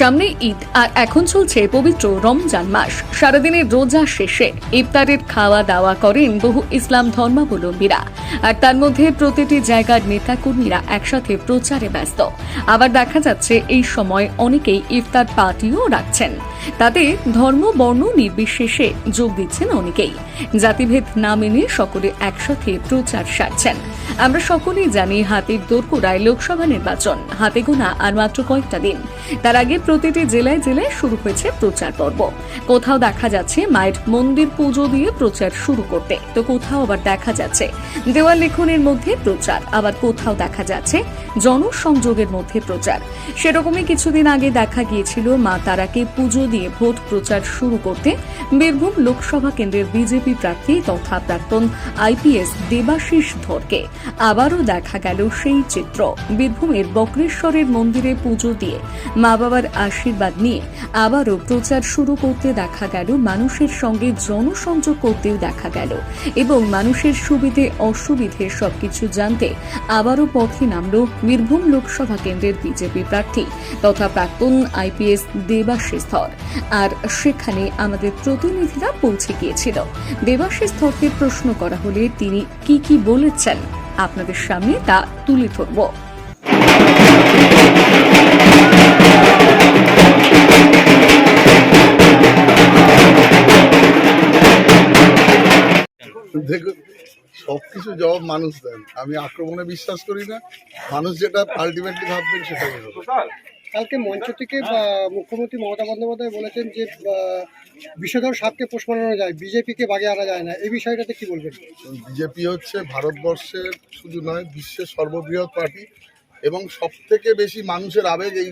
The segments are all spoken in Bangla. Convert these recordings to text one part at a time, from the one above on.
সামনে ঈদ, আর এখন চলছে পবিত্র রমজান মাস। সারাদিনের রোজা শেষে ইফতারের খাওয়া দাওয়া করেন বহু ইসলাম ধর্মাবলম্বীরা। আর তার মধ্যে প্রতিটি জায়গার নেতাকর্মীরা একসাথে প্রচারে ব্যস্ত। আবার দেখা যাচ্ছে এই সময় অনেকেই ইফতার পার্টিও রাখছেন। তাতে ধর্ম, বর্ণ নির্বিশেষে যোগ দিচ্ছেন অনেকেই। জাতিভেদ না মেনে সকলে একসাথে প্রচার সারছেন। আমরা সকলেই জানি হাতের দোরগোড়ায় লোকসভা নির্বাচন, হাতে গোনা আর মাত্র কয়েকটা দিন। তার আগে প্রতিটি জেলায় জেলায় শুরু হয়েছে প্রচার পর্ব। কোথাও দেখা যাচ্ছে মায়ের মন্দির পুজো দিয়ে প্রচার শুরু করতে। তো কোথাও আবার দেখা যাচ্ছে দেওয়াল লেখনের মধ্যে প্রচার, আবার কোথাও দেখা যাচ্ছে জনসংযোগের মধ্যে প্রচার। সেরকমই কিছুদিন আগে দেখা গিয়েছিল মা তারাকে পুজো দিয়ে ভোট প্রচার শুরু করতে বীরভূম লোকসভা কেন্দ্রের বিজেপি প্রার্থী তথা প্রাক্তন আইপিএস দেবাশিস ধরকে। আবারও দেখা গেল সেই চিত্র। বীরভূমের বক্রেশ্বরের মন্দিরে পুজো দিয়ে মা বাবার আশীর্বাদ নিয়ে আবারও প্রচার শুরু করতে দেখা গেল, মানুষের সঙ্গে জনসংযোগ করতেও দেখা গেল এবং মানুষের সুবিধে অসুবিধে সবকিছু জানতে আবারও পথে নামল বীরভূম লোকসভা কেন্দ্রের বিজেপি প্রার্থী তথা প্রাক্তন আইপিএস দেবাশিস ধর আর সেখানে আমাদের প্রতিনিধিরা পৌঁছে গিয়েছিল। দেবাশিস ধরকে প্রশ্ন করা হলে তিনি কি কি বলেছেন আপনাদের সামনে তা তুলে ধরবো। দেখুন সবকিছু জবাব মানুষ দেন। আমি আক্রমণে বিশ্বাস করি না। মানুষ যেটা আলটিমেটলি ভাববেন সেটাই কালকে মঞ্চ থেকে মুখ্যমন্ত্রী মমতা বন্দ্যোপাধ্যায় বলেছেন যে বিষধর সাপকে পোষ মানানো যায় বিজেপিকে বাগে আনা যায় না। এই বিষয়টাতে কি বলবেন? বিজেপি হচ্ছে ভারতবর্ষের শুধু নয় বিশ্বের সর্ববৃহৎ পার্টি এবং সব থেকে বেশি মানুষের আবেগ এই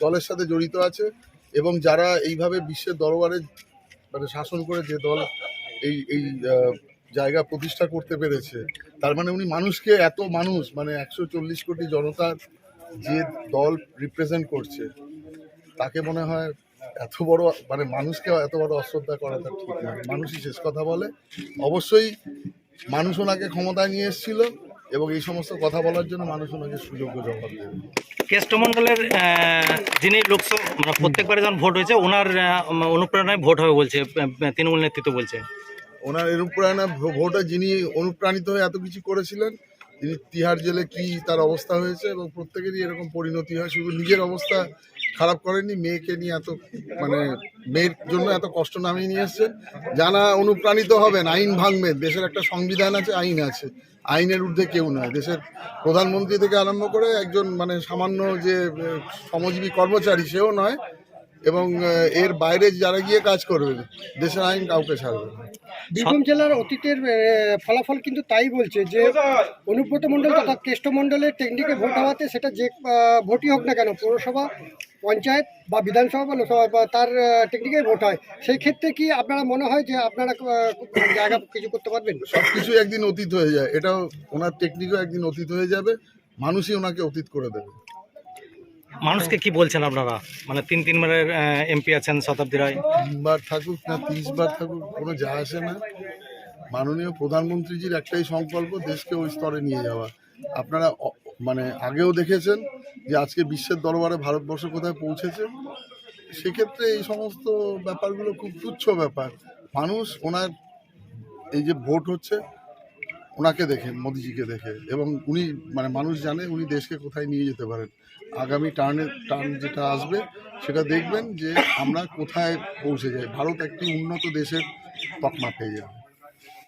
দলের সাথে জড়িত আছে এবং যারা এইভাবে বিশ্বের দরবারে মানে শাসন করে যে দল এই এই জায়গা প্রতিষ্ঠা করতে পেরেছে। তার মানে উনি মানুষকে এত মানুষ মানে একশো চল্লিশ কোটি জনতার যে দল রিপ্রেজেন্ট করছে, তাকে মনে হয় এত বড় মানে মানুষকে এত বড় অশ্রদ্ধা করা তার ঠিক না মানুষই শেষ কথা বলে। অবশ্যই মানুষ ওনাকে ক্ষমতায় নিয়ে এসেছিল এবং এই সমস্ত কথা বলার জন্য মানুষ ওনাকে সুযোগ্য জবাব দেবে। কেষ্টমণ্ডলের যিনি লোকসভা মানে প্রত্যেকবারে যখন ভোট হয়েছে, ওনার অনুপ্রেরণায় ভোট হবে বলছে তৃণমূল নেতৃত্ব বলছে। ওনার অনুপ্রেরণা ভোটে যিনি অনুপ্রাণিত হয়ে এত কিছু করেছিলেন, তিনি তিহার জেলে কি তার অবস্থা হয়েছে এবং প্রত্যেকেরই এরকম পরিণতি হয়? শুধু নিজের অবস্থা খারাপ করেনি মেয়েকে নিয়ে এত মানে মেয়ের জন্য এত কষ্ট নামিয়ে নিয়ে এসছেন। জানা অনুপ্রাণিত হবেন, আইন ভাঙবেন দেশের একটা সংবিধান আছে, আইন আছে। আইনের ঊর্ধ্বে কেউ নয়। দেশের প্রধানমন্ত্রী থেকে আরম্ভ করে একজন মানে সামান্য যে শ্রমজীবী কর্মচারী, সেও নয়। এবং এর বাইরে যারা গিয়ে কাজ করবে দেশের আইন কাউকে ছাড়বে বীরভূম জেলার অতীতের ফলাফল কিন্তু তাই বলছে যে অনুব্রত মণ্ডল তথা কেষ্ট মণ্ডলের টেকনিকে ভোট হওয়াতে সেটা যে ভোটই হোক না কেন পৌরসভা পঞ্চায়েত বা বিধানসভা বা লোকসভা বা তার টেকনিকে ভোট হয়। সেই ক্ষেত্রে কি আপনারা মনে হয় যে আপনারা জায়গা কিছু করতে পারবেন? সব কিছু একদিন অতীত হয়ে যায় এটাও ওনার টেকনিকও একদিন অতীত হয়ে যাবে মানুষই ওনাকে অতীত করে দেবে। মানুষকে কি বলছেন আপনারা? মানে তিন তিনবারের এমপি আছেন শতাব্দী রায়। তিনবার থাকুক না তিরিশবার থাকুক, কোনো যা আসে না। মাননীয় প্রধানমন্ত্রীজির একটাই সংকল্প, দেশকে ওই স্তরে নিয়ে যাওয়া। আপনারা মানে আগেও দেখেছেন যে আজকে বিশ্বের দরবারে ভারতবর্ষ কোথায় পৌঁছেছে। সেক্ষেত্রে এই সমস্ত ব্যাপারগুলো খুব তুচ্ছ ব্যাপার। মানুষ ওনার এই যে ভোট হচ্ছে ওনাকে দেখে, মোদিজিকে দেখে এবং উনি মানে মানুষ জানে উনি দেশকে কোথায় নিয়ে যেতে পারেন। আগামী টার্নের টার্ন যেটা আসবে সেটা দেখবেন যে আমরা কোথায় পৌঁছে যাই। ভারত একটি উন্নত দেশের তকমা পেয়ে যাবে।